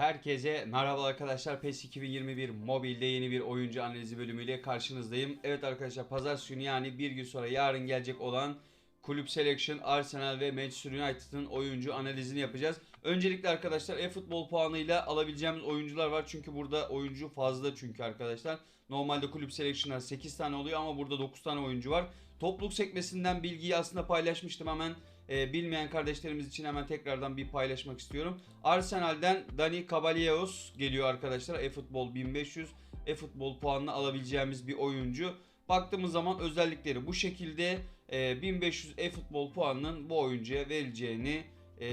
Herkese merhaba arkadaşlar. PES 2021 mobilde yeni bir oyuncu analizi bölümüyle karşınızdayım. Evet arkadaşlar pazartesi günü yani bir gün sonra yarın gelecek olan Kulüp Selection, Arsenal ve Manchester United'ın oyuncu analizini yapacağız. Öncelikle arkadaşlar e-futbol puanıyla alabileceğimiz oyuncular var. Çünkü burada oyuncu fazla çünkü arkadaşlar. Normalde Kulüp Selection'lar 8 tane oluyor ama burada 9 tane oyuncu var. Topluluk sekmesinden bilgiyi aslında paylaşmıştım hemen. e, bilmeyen kardeşlerimiz için hemen tekrardan bir paylaşmak istiyorum. Arsenal'den Dani Caballeros geliyor arkadaşlar. E-futbol 1500 e-futbol puanını alabileceğimiz bir oyuncu. Baktığımız zaman özellikleri bu şekilde e, 1500 e-futbol puanının bu oyuncuya verileceğini e,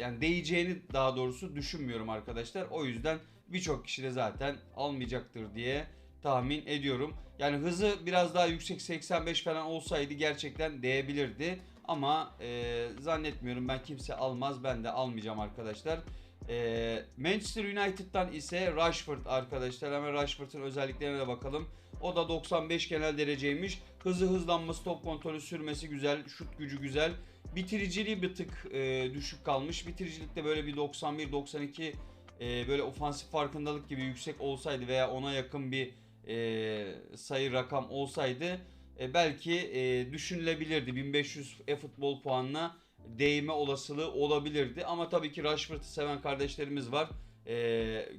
yani değeceğini daha doğrusu düşünmüyorum arkadaşlar. O yüzden birçok kişi de zaten almayacaktır diye tahmin ediyorum. Yani hızı biraz daha yüksek 85 falan olsaydı gerçekten değebilirdi. Ama e, zannetmiyorum ben kimse almaz ben de almayacağım arkadaşlar. E, Manchester United'dan ise Rashford arkadaşlar hemen Rashford'un özelliklerine de bakalım. O da 95 genel dereceymiş. Hızı hızlanması, top kontrolü sürmesi güzel, şut gücü güzel. Bitiriciliği bir tık e, düşük kalmış. Bitiricilikte böyle bir 91-92 e, böyle ofansif farkındalık gibi yüksek olsaydı veya ona yakın bir e, sayı rakam olsaydı e, belki e, düşünülebilirdi 1500 e-futbol puanına değme olasılığı olabilirdi. Ama tabii ki Rashford'u seven kardeşlerimiz var. E,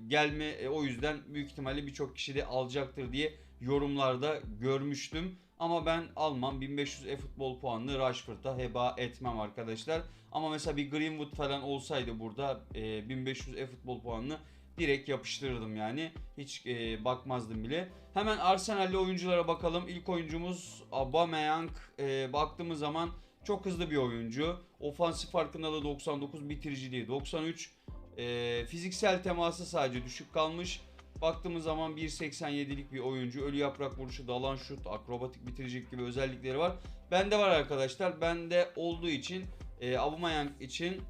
gelme e, o yüzden büyük ihtimalle birçok kişi de alacaktır diye yorumlarda görmüştüm. Ama ben almam 1500 e-futbol puanını Rashford'a heba etmem arkadaşlar. Ama mesela bir Greenwood falan olsaydı burada e, 1500 e-futbol puanını direkt yapıştırırdım yani. Hiç e, bakmazdım bile. Hemen Arsenal'li oyunculara bakalım. İlk oyuncumuz Aubameyang. E, baktığımız zaman çok hızlı bir oyuncu. Ofansif farkındalığı 99, bitiriciliği 93. E, fiziksel teması sadece düşük kalmış. Baktığımız zaman 1.87'lik bir oyuncu. Ölü yaprak vuruşu, dalan şut, akrobatik bitiricilik gibi özellikleri var. Bende var arkadaşlar. Bende olduğu için e, Aubameyang için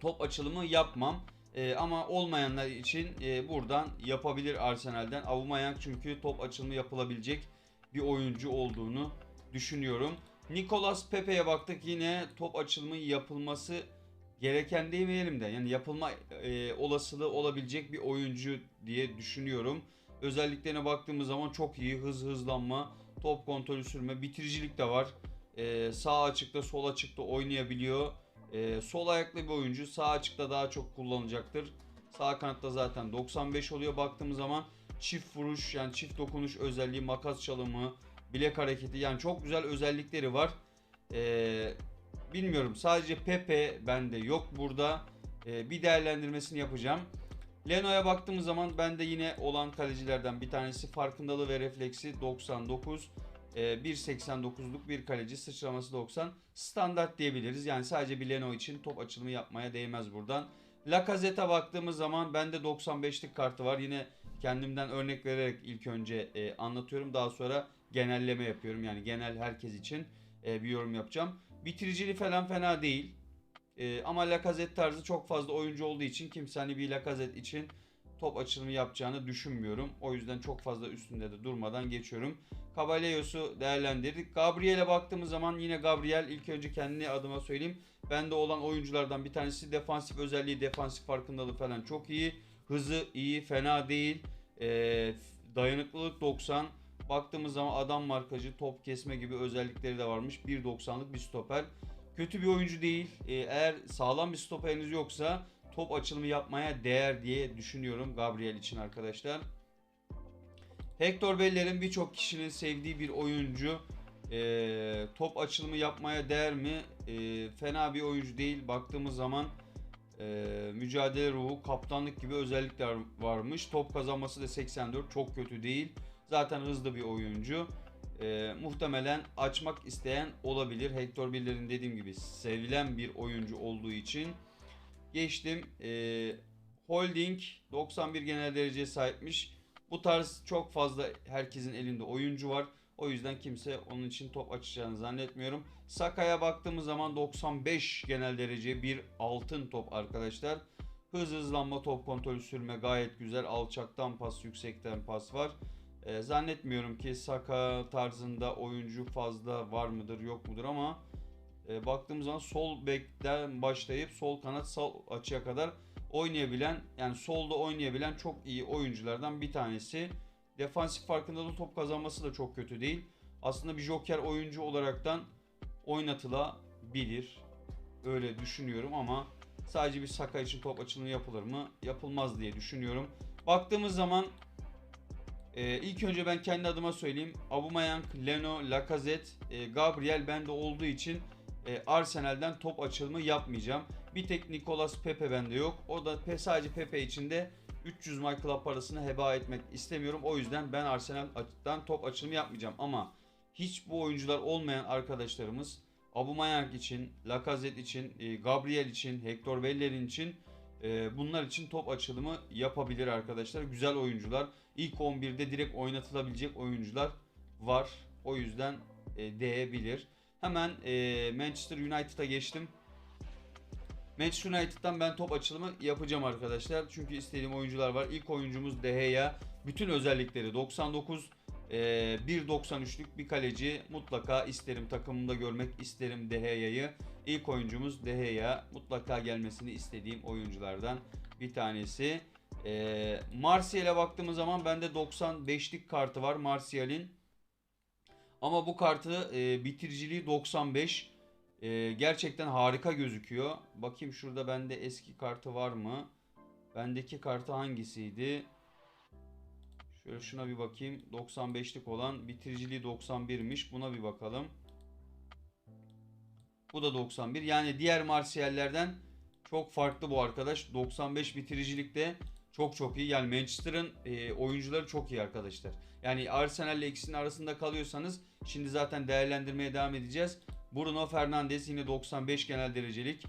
top açılımı yapmam. E, ama olmayanlar için e, buradan yapabilir Arsenal'den. Aubameyang çünkü top açılımı yapılabilecek bir oyuncu olduğunu düşünüyorum. Nicolas Pepe'ye baktık yine top açılımı yapılması gereken demeyelim de yani yapılma e, olasılığı olabilecek bir oyuncu diye düşünüyorum. Özelliklerine baktığımız zaman çok iyi hız hızlanma, top kontrolü sürme, bitiricilik de var. E, sağ açıkta sol açıkta oynayabiliyor. E, sol ayaklı bir oyuncu sağ açıkta daha çok kullanacaktır. Sağ kanatta zaten 95 oluyor baktığımız zaman çift vuruş yani çift dokunuş özelliği, makas çalımı, bilek hareketi yani çok güzel özellikleri var. Ee, bilmiyorum sadece Pepe bende yok burada. Ee, bir değerlendirmesini yapacağım. Leno'ya baktığımız zaman bende yine olan kalecilerden bir tanesi farkındalığı ve refleksi 99. Ee, 1.89'luk bir kaleci sıçraması 90 standart diyebiliriz. Yani sadece bir Leno için top açılımı yapmaya değmez buradan. Lacazette'a baktığımız zaman bende 95'lik kartı var. Yine kendimden örnek vererek ilk önce e, anlatıyorum. Daha sonra genelleme yapıyorum. Yani genel herkes için e, bir yorum yapacağım. Bitiriciliği falan fena değil. E, ama Lacazette tarzı çok fazla oyuncu olduğu için kimse hani bir Lacazette için top açılımı yapacağını düşünmüyorum. O yüzden çok fazla üstünde de durmadan geçiyorum. Caballerios'u değerlendirdik. Gabriel'e baktığımız zaman yine Gabriel ilk önce kendini adıma söyleyeyim. Bende olan oyunculardan bir tanesi defansif özelliği, defansif farkındalığı falan çok iyi. Hızı iyi, fena değil. Ee, dayanıklılık 90. Baktığımız zaman adam markacı, top kesme gibi özellikleri de varmış. 1.90'lık bir stoper. Kötü bir oyuncu değil. Ee, eğer sağlam bir stoperiniz yoksa top açılımı yapmaya değer diye düşünüyorum Gabriel için arkadaşlar. Hector Beller'in birçok kişinin sevdiği bir oyuncu. Ee, top açılımı yapmaya değer mi? Ee, fena bir oyuncu değil. Baktığımız zaman e, mücadele ruhu, kaptanlık gibi özellikler varmış. Top kazanması da 84 çok kötü değil. Zaten hızlı bir oyuncu. Ee, muhtemelen açmak isteyen olabilir. Hector Beller'in dediğim gibi sevilen bir oyuncu olduğu için. Geçtim. Ee, Holding 91 genel dereceye sahipmiş. Bu tarz çok fazla herkesin elinde oyuncu var. O yüzden kimse onun için top açacağını zannetmiyorum. Saka'ya baktığımız zaman 95 genel derece bir altın top arkadaşlar. Hız hızlanma top kontrolü sürme gayet güzel. Alçaktan pas yüksekten pas var. Ee, zannetmiyorum ki Saka tarzında oyuncu fazla var mıdır yok mudur ama e, baktığımız zaman sol bekten başlayıp sol kanat sağ açıya kadar oynayabilen yani solda oynayabilen çok iyi oyunculardan bir tanesi. Defansif farkındalığı top kazanması da çok kötü değil. Aslında bir joker oyuncu olaraktan oynatılabilir. Öyle düşünüyorum ama sadece bir Saka için top açılımı yapılır mı? Yapılmaz diye düşünüyorum. Baktığımız zaman e, ilk önce ben kendi adıma söyleyeyim. Aubameyang, Leno, Lacazette, e, Gabriel bende olduğu için e, Arsenal'den top açılımı yapmayacağım. Bir tek Nicolas Pepe bende yok. O da sadece Pepe için de 300 My Club parasını heba etmek istemiyorum. O yüzden ben Arsenal'dan top açılımı yapmayacağım. Ama hiç bu oyuncular olmayan arkadaşlarımız Aubameyang için, Lacazette için, e, Gabriel için, Hector Bellerin için bunlar için top açılımı yapabilir arkadaşlar. Güzel oyuncular. İlk 11'de direkt oynatılabilecek oyuncular var. O yüzden e, değebilir. Hemen e, Manchester United'a geçtim. Manchester United'dan ben top açılımı yapacağım arkadaşlar. Çünkü istediğim oyuncular var. İlk oyuncumuz De Gea. Bütün özellikleri 99. e, 1.93'lük bir kaleci. Mutlaka isterim takımımda görmek isterim De Gea'yı. İlk oyuncumuz De Gea. Mutlaka gelmesini istediğim oyunculardan bir tanesi. E, Martial'e baktığımız zaman bende 95'lik kartı var Martial'in. Ama bu kartı e, bitiriciliği 95. E, gerçekten harika gözüküyor. Bakayım şurada bende eski kartı var mı? Bendeki kartı hangisiydi? Şöyle şuna bir bakayım. 95'lik olan bitiriciliği 91'miş. Buna bir bakalım. Bu da 91. Yani diğer Marsiyellerden çok farklı bu arkadaş. 95 bitiricilikte çok çok iyi. Yani Manchester'ın e, oyuncuları çok iyi arkadaşlar. Yani Arsenal ile ikisinin arasında kalıyorsanız şimdi zaten değerlendirmeye devam edeceğiz. Bruno Fernandes yine 95 genel derecelik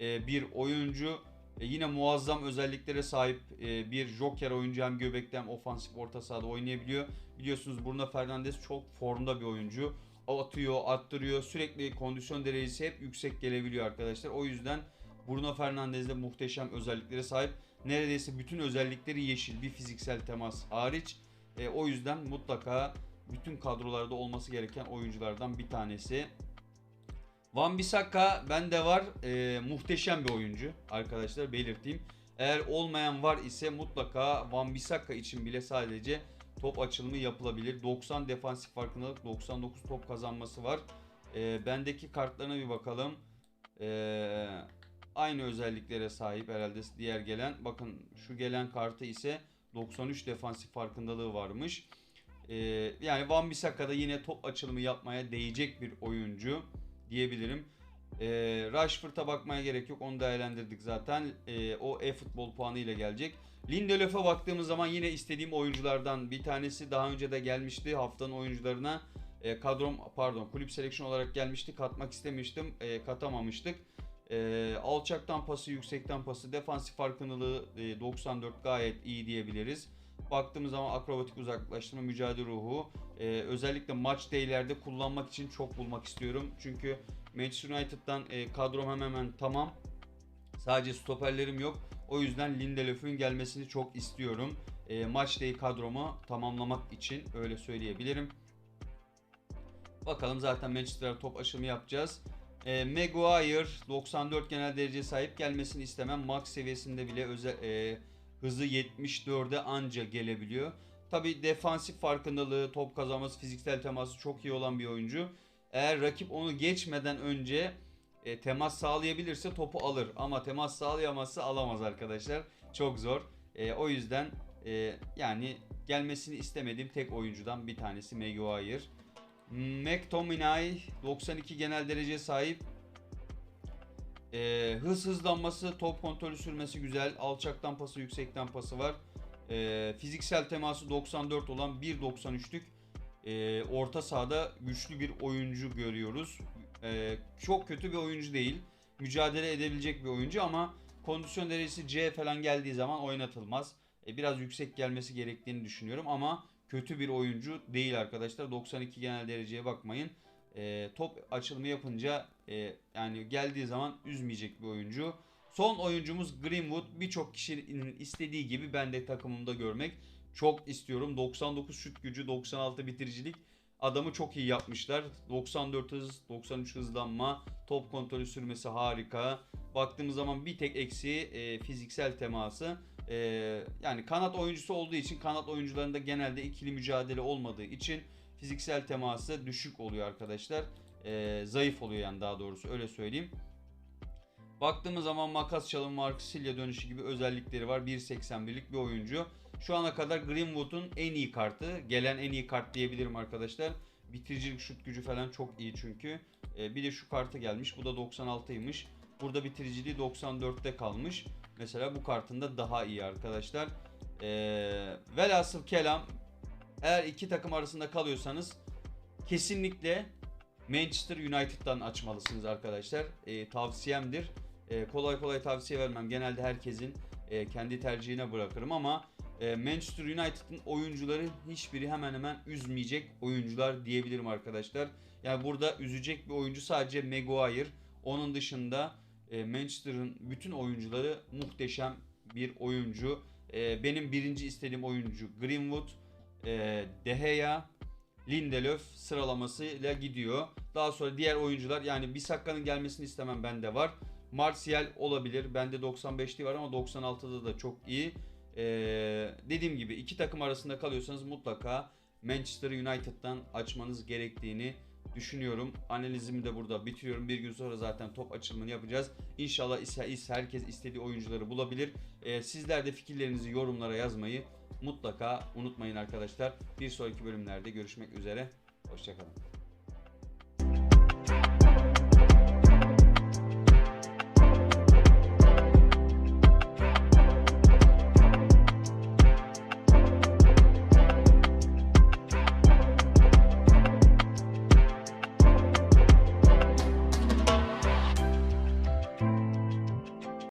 e, bir oyuncu. E, yine muazzam özelliklere sahip e, bir joker oyuncu hem göbekten ofansif orta sahada oynayabiliyor. Biliyorsunuz Bruno Fernandes çok formda bir oyuncu. Atıyor, attırıyor. Sürekli kondisyon derecesi hep yüksek gelebiliyor arkadaşlar. O yüzden Bruno Fernandes de muhteşem özelliklere sahip. Neredeyse bütün özellikleri yeşil. Bir fiziksel temas hariç. E, o yüzden mutlaka bütün kadrolarda olması gereken oyunculardan bir tanesi. Van Bissaka bende var. E, muhteşem bir oyuncu arkadaşlar belirteyim. Eğer olmayan var ise mutlaka Van Bissaka için bile sadece top açılımı yapılabilir. 90 defansif farkındalık, 99 top kazanması var. E, bendeki kartlarına bir bakalım. E, aynı özelliklere sahip herhalde diğer gelen. Bakın şu gelen kartı ise 93 defansif farkındalığı varmış. E, yani Van Bissaka da yine top açılımı yapmaya değecek bir oyuncu diyebilirim. E, Rashford'a bakmaya gerek yok. Onu değerlendirdik zaten. E, o e-futbol puanı ile gelecek. Lindelöf'e baktığımız zaman yine istediğim oyunculardan bir tanesi. Daha önce de gelmişti haftanın oyuncularına. E, kadrom pardon kulüp seleksiyon olarak gelmişti. Katmak istemiştim. E, katamamıştık. E, alçaktan pası, yüksekten pası, defansif farkındalığı e, 94 gayet iyi diyebiliriz. Baktığımız zaman akrobatik uzaklaştırma, mücadele ruhu e, özellikle maç daylerde kullanmak için çok bulmak istiyorum. Çünkü Manchester United'dan e, kadrom hemen hemen tamam. Sadece stoperlerim yok. O yüzden Lindelöf'ün gelmesini çok istiyorum. E, maç day kadromu tamamlamak için öyle söyleyebilirim. Bakalım zaten Manchester'a top aşımı yapacağız. E, Maguire 94 genel derece sahip gelmesini istemem. Max seviyesinde bile özel e, hızı 74'e anca gelebiliyor. Tabi defansif farkındalığı, top kazanması, fiziksel teması çok iyi olan bir oyuncu. Eğer rakip onu geçmeden önce e, temas sağlayabilirse topu alır. Ama temas sağlayamazsa alamaz arkadaşlar. Çok zor. E, o yüzden e, yani gelmesini istemediğim tek oyuncudan bir tanesi Maguire. McTominay 92 genel derece sahip. Ee, hız hızlanması, top kontrolü sürmesi güzel. Alçaktan pası, yüksekten pası var. Ee, fiziksel teması 94 olan 1.93'lük e, orta sahada güçlü bir oyuncu görüyoruz. Ee, çok kötü bir oyuncu değil. Mücadele edebilecek bir oyuncu ama kondisyon derecesi C falan geldiği zaman oynatılmaz. E, biraz yüksek gelmesi gerektiğini düşünüyorum ama kötü bir oyuncu değil arkadaşlar. 92 genel dereceye bakmayın. E, top açılımı yapınca e, yani geldiği zaman üzmeyecek bir oyuncu. Son oyuncumuz Greenwood. Birçok kişinin istediği gibi ben de takımımda görmek çok istiyorum. 99 şut gücü, 96 bitiricilik. Adamı çok iyi yapmışlar. 94 hız, 93 hızlanma, top kontrolü sürmesi harika. Baktığımız zaman bir tek eksiği e, fiziksel teması. E, yani kanat oyuncusu olduğu için kanat oyuncularında genelde ikili mücadele olmadığı için fiziksel teması düşük oluyor arkadaşlar. E, zayıf oluyor yani daha doğrusu öyle söyleyeyim. Baktığımız zaman makas çalım Marsilya dönüşü gibi özellikleri var. 1.81'lik bir oyuncu. Şu ana kadar Greenwood'un en iyi kartı. Gelen en iyi kart diyebilirim arkadaşlar. Bitiricilik şut gücü falan çok iyi çünkü. Ee, bir de şu kartı gelmiş. Bu da 96'ymış. Burada bitiriciliği 94'te kalmış. Mesela bu kartında daha iyi arkadaşlar. Ee, velhasıl kelam eğer iki takım arasında kalıyorsanız kesinlikle Manchester United'dan açmalısınız arkadaşlar. Ee, tavsiyemdir. Ee, kolay kolay tavsiye vermem. Genelde herkesin e, kendi tercihine bırakırım ama e, Manchester United'ın oyuncuları hiçbiri hemen hemen üzmeyecek oyuncular diyebilirim arkadaşlar. Yani burada üzecek bir oyuncu sadece Maguire. Onun dışında e, Manchester'ın bütün oyuncuları muhteşem bir oyuncu. E, benim birinci istediğim oyuncu Greenwood, e, De Gea, Lindelöf sıralamasıyla gidiyor. Daha sonra diğer oyuncular yani Bissakka'nın gelmesini istemem bende var. Martial olabilir. Bende 95'li var ama 96'da da çok iyi. Ee, dediğim gibi iki takım arasında kalıyorsanız mutlaka Manchester United'dan açmanız gerektiğini düşünüyorum. Analizimi de burada bitiriyorum. Bir gün sonra zaten top açılımını yapacağız. İnşallah herkes istediği oyuncuları bulabilir. Ee, sizler de fikirlerinizi yorumlara yazmayı mutlaka unutmayın arkadaşlar. Bir sonraki bölümlerde görüşmek üzere. Hoşçakalın.